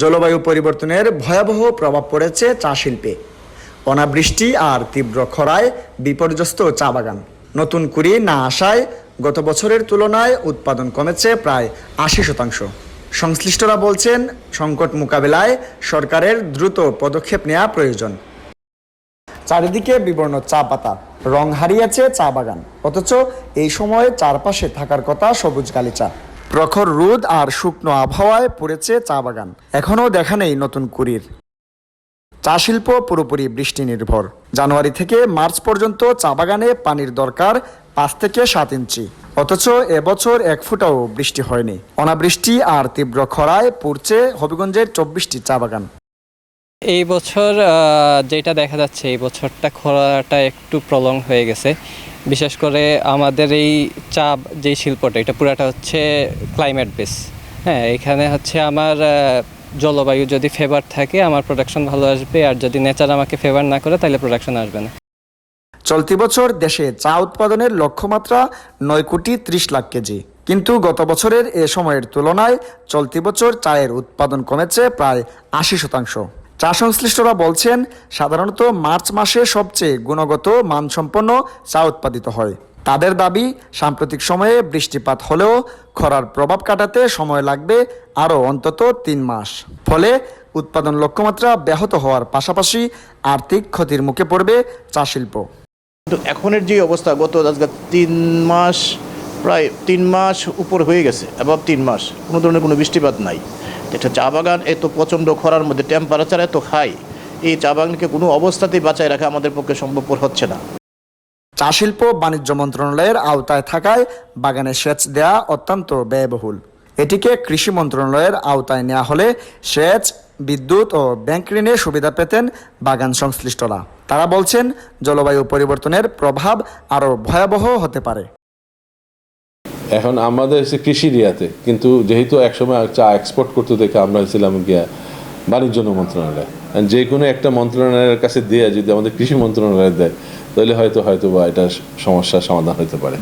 জলবায়ু পরিবর্তনের ভয়াবহ প্রভাব পড়েছে চা শিল্পে অনাবৃষ্টি আর তীব্র খরায় বিপর্যস্ত চা বাগান নতুন কুড়ি না আসায় গত বছরের তুলনায় উৎপাদন কমেছে প্রায় আশি শতাংশ। সংশ্লিষ্টরা বলছেন, সংকট মোকাবেলায় সরকারের দ্রুত পদক্ষেপ নেওয়া প্রয়োজন। চারিদিকে বিবর্ণ চা পাতা রং হারিয়েছে চা বাগান অথচ এই সময়ে চারপাশে থাকার কথা সবুজ গালিচা। প্রখর রোদ আর শুকনো আবহাওয়ায় পড়েছে চা বাগান। এখনও দেখা নেই নতুন কুড়ির। চা শিল্প পুরোপুরি বৃষ্টি নির্ভর জানুয়ারি থেকে মার্চ পর্যন্ত চা বাগানে পানির দরকার পাঁচ থেকে সাত ইঞ্চি। অথচ এবছর এক ফুটাও বৃষ্টি হয়নি। অনাবৃষ্টি আর তীব্র খরায় পড়ছে হবিগঞ্জের চব্বিশটি চা বাগান। এই বছর যেটা দেখা যাচ্ছে, এই বছরটা খরাটা একটু প্রলং হয়ে গেছে। বিশেষ করে আমাদের এই চা যেই শিল্পটা, এটা পুরাটা হচ্ছে ক্লাইমেট বেস হ্যাঁ এখানে হচ্ছে আমার জলবায়ু যদি ফেভার থাকে, আমার প্রোডাকশন ভালো আসবে, আর যদি নেচার আমাকে ফেভার না করে, তাহলে প্রোডাকশন আসবে না। চলতি বছর দেশে চা উৎপাদনের লক্ষ্যমাত্রা নয় কোটি ত্রিশ লাখ কেজি। কিন্তু গত বছরের এ সময়ের তুলনায় চলতি বছর চায়ের উৎপাদন কমেছে প্রায় আশি শতাংশ। চা সংশ্লিষ্টরা বলছেন, সাধারণত মার্চ মাসে সবচেয়ে গুণগত মানসম্পন্ন চা উৎপাদিত হয়। তাদের দাবি, সাম্প্রতিক সময়ে বৃষ্টিপাত হলেও খরার প্রভাব কাটাতে সময় লাগবে আরও অন্তত তিন মাস। ফলে উৎপাদন লক্ষ্যমাত্রা ব্যাহত হওয়ার পাশাপাশি আর্থিক ক্ষতির মুখে পড়বে চা শিল্প। কিন্তু এখনের যে অবস্থা, গত তিন মাস, প্রায় তিন মাস উপর হয়ে গেছে এবং তিন মাস। কোনো ধরনের কোনো বৃষ্টিপাত নাই। একটা চা বাগান এত প্রচণ্ড খরার মধ্যে টেম্পারেচার এত হাই এই চা বাগানকে কোনো অবস্থাতেই বাঁচায় রাখা আমাদের পক্ষে সম্ভবপর হচ্ছে না। চা শিল্প বাণিজ্য মন্ত্রণালয়ের আওতায় থাকায় বাগানে সেচ দেয়া অত্যন্ত ব্যয়বহুল। এটিকে কৃষি মন্ত্রণালয়ের আওতায় নেওয়া হলে সেচ, বিদ্যুৎ ও ব্যাংক ঋণের সুবিধা পেতেন বাগান সংশ্লিষ্টরা। তারা বলছেন, জলবায়ু পরিবর্তনের প্রভাব আরও ভয়াবহ হতে পারে। এখন আমাদের হচ্ছে কৃষি এরিয়াতে কিন্তু যেহেতু একসময় চা এক্সপোর্ট করতে দেখে আমরা ছিলাম গিয়া বাণিজ্য মন্ত্রণালয়। যে কোনো একটা মন্ত্রণালয়ের কাছে দেয়া যদি আমাদের কৃষি মন্ত্রণালয় দেয়, তাহলে হয়তো হয়তো বা এটা সমস্যার সমাধান হতে পারে।